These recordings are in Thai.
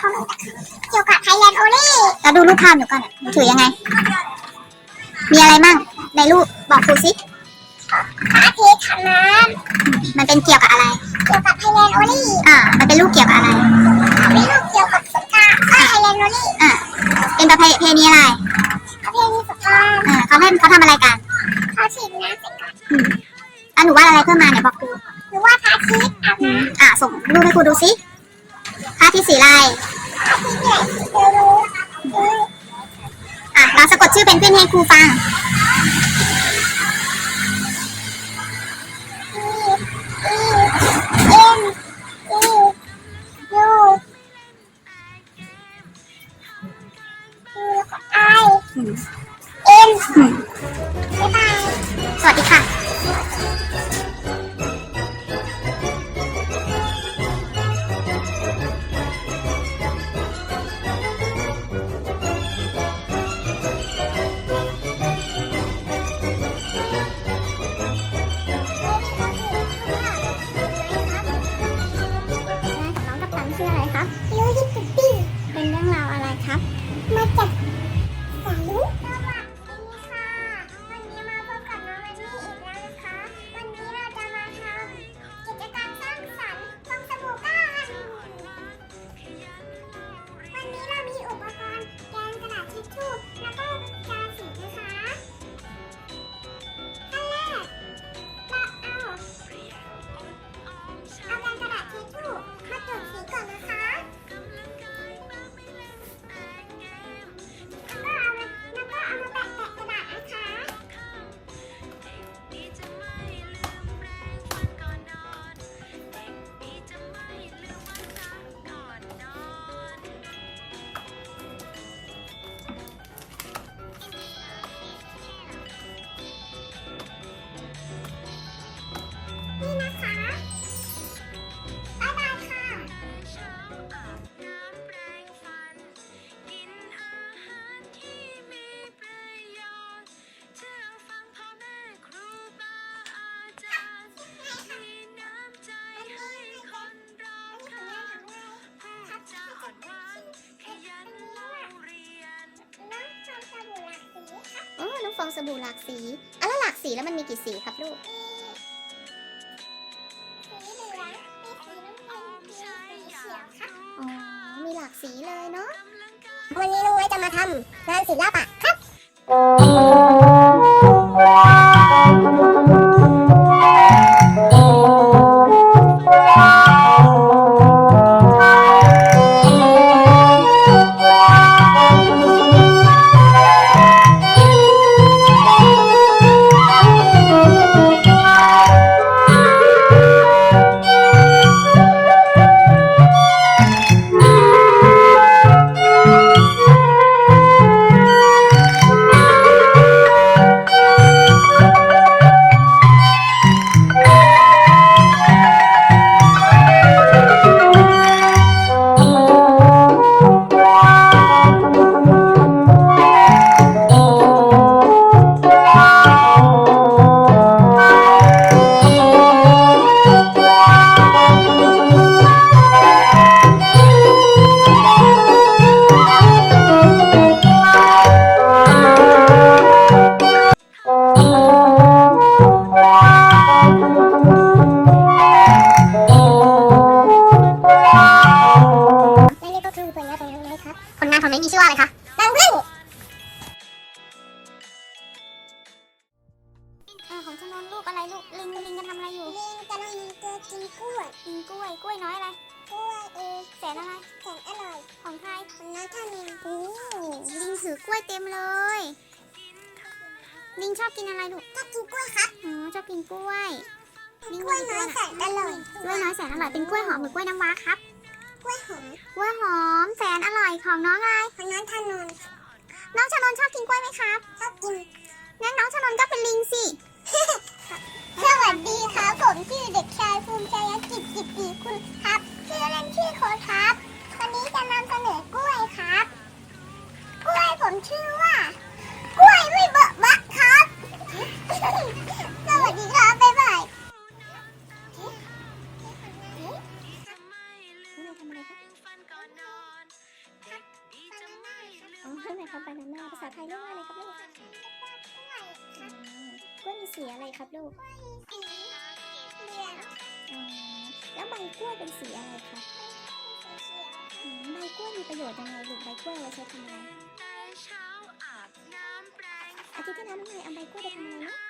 อันนี้จะเป็นหน้าคอมเกี่ยวกับไทยแลนด์โอเล่แล้วดูรูปภาพหนูก่อนหนูถือยังไง มีอะไรมั่ง ในรูปบอกครูสิพระอาทิตย์ขันน้มันเป็นเกี่ยวกับอะไรำเกี่ยวกับไทยแลนด์โอเล่อ่า มันเป็นรูปเกี่ยวกับอะไรเป็นรูปเกี่ยวกับสงกรานต์ไทยแลนด์โอเล่อ่าเป็นประเพณีอะไร ประเพณีสงกรานต์อ่าเขาเล่นเขาทำอะไรกันเขาฉีดน้ำใส่กันแล้วหนูวาดอะไรเพิ่มมาเนี่ยบอกครูหรือว่าพระอาทิตย์อาบน้ำอ่าส่งรูปให้ครูดูสิภาพที่สีอะไร ครูฟังเอ็นอียูไอเอ็นบายบายสวัสดีค่ะ ก่อนนะคะแล้วก็เอามาแล้วก็เอามาแปะแปะกระดาษนะคะนี่นะ อ๋อน้องฟองสบู่หลากสีอะแล้วหลากสีแล้วมันมีกี่สีครับลูกอ๋อ มีหลากสีเลยเนาะ วันนี้ลุงไว้จะมาทำงานศิลปะครับ ลิงชอบกินอะไรลูกก็กินกล้วยครับอ๋อชอบกินกล้วยลิงกล้วยน้อยแสนอร่อยกล้วยน้อยแสนอร่อยเป็นกล้วยหอมหรือกล้วยน้ำว้าครับกล้วยหอมกล้วยหอมแสนอร่อยของน้องอะไรของน้าท่านนนน้องชานนท์ชอบกินกล้วยไหมครับชอบกินงั้นน้องชานนท์ก็เป็นลิงสิสวัสดีครับผมชื่อเด็กชายภูมิใจกิจกิตติคุณครับชื่อเล่นชื่อโคดครับวันนี้จะนำเสนอกล้วยครับ กล้วยผมชื่อว่าาน่าภาษาไทยเรียกว่าอะไรครับลูกอืมกล้วยมีสีอะไรครับลูกอ๋อแล้วใบกล้วยเป็นสีอะไรครับอืมใบกล้วยมีประโยชน์ยังไงลูกใบกล้วยเอาไว้ใช้ทำอะไรอาทิตย์ที่แล้วน้องนายเอาใบกล้วยไปทำอะไรนะ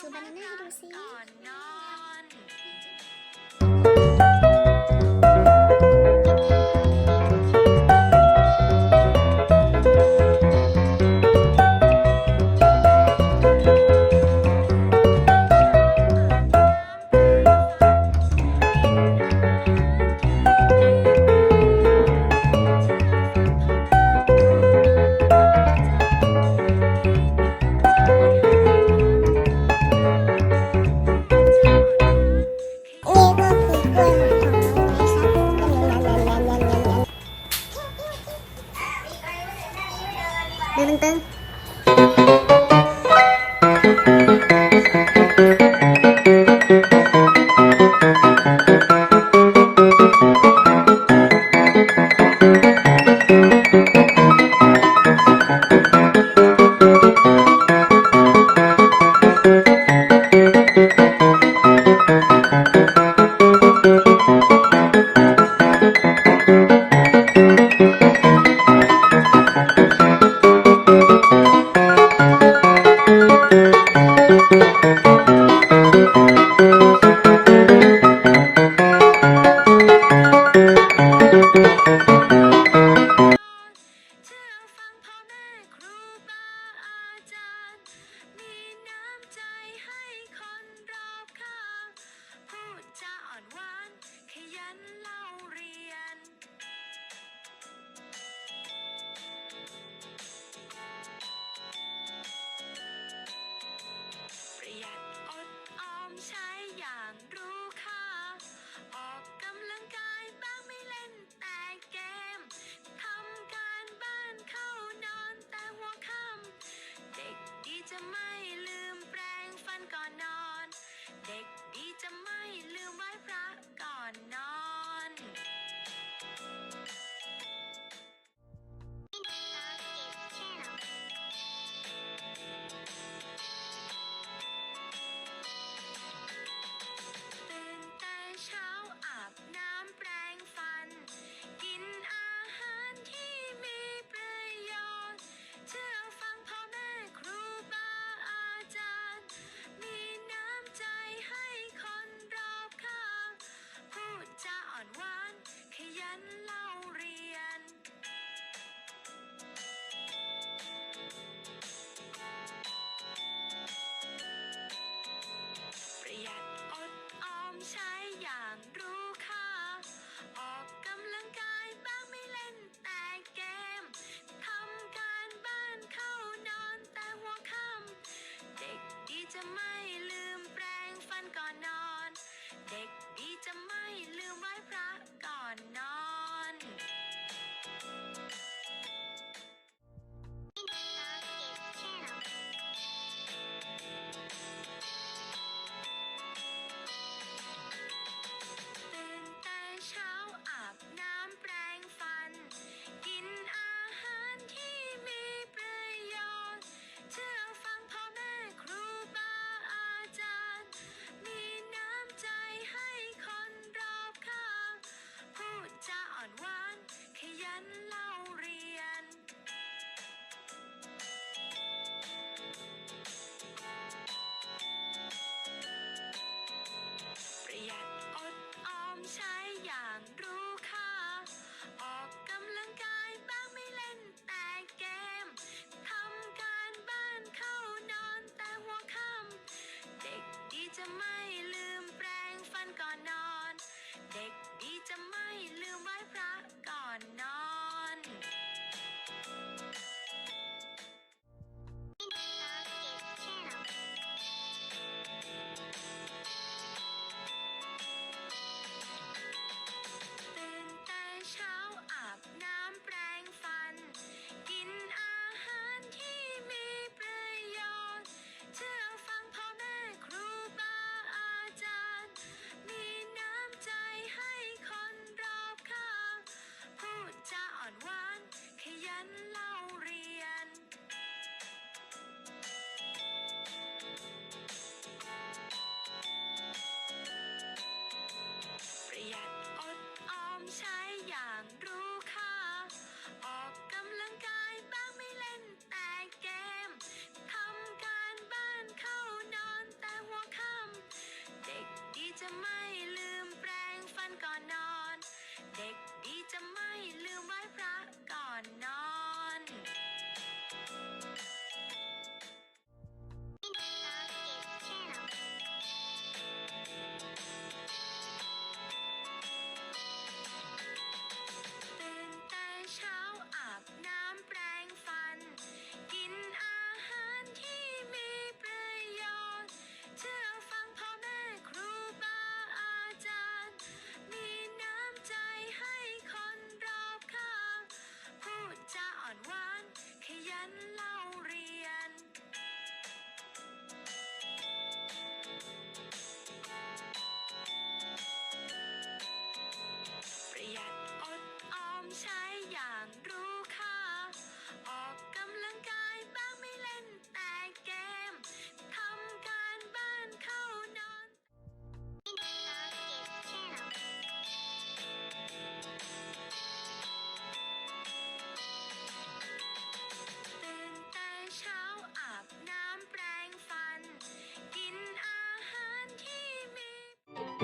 ไม่ลือ่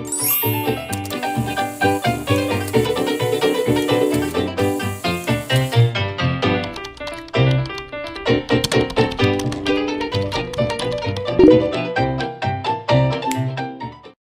ค่ะ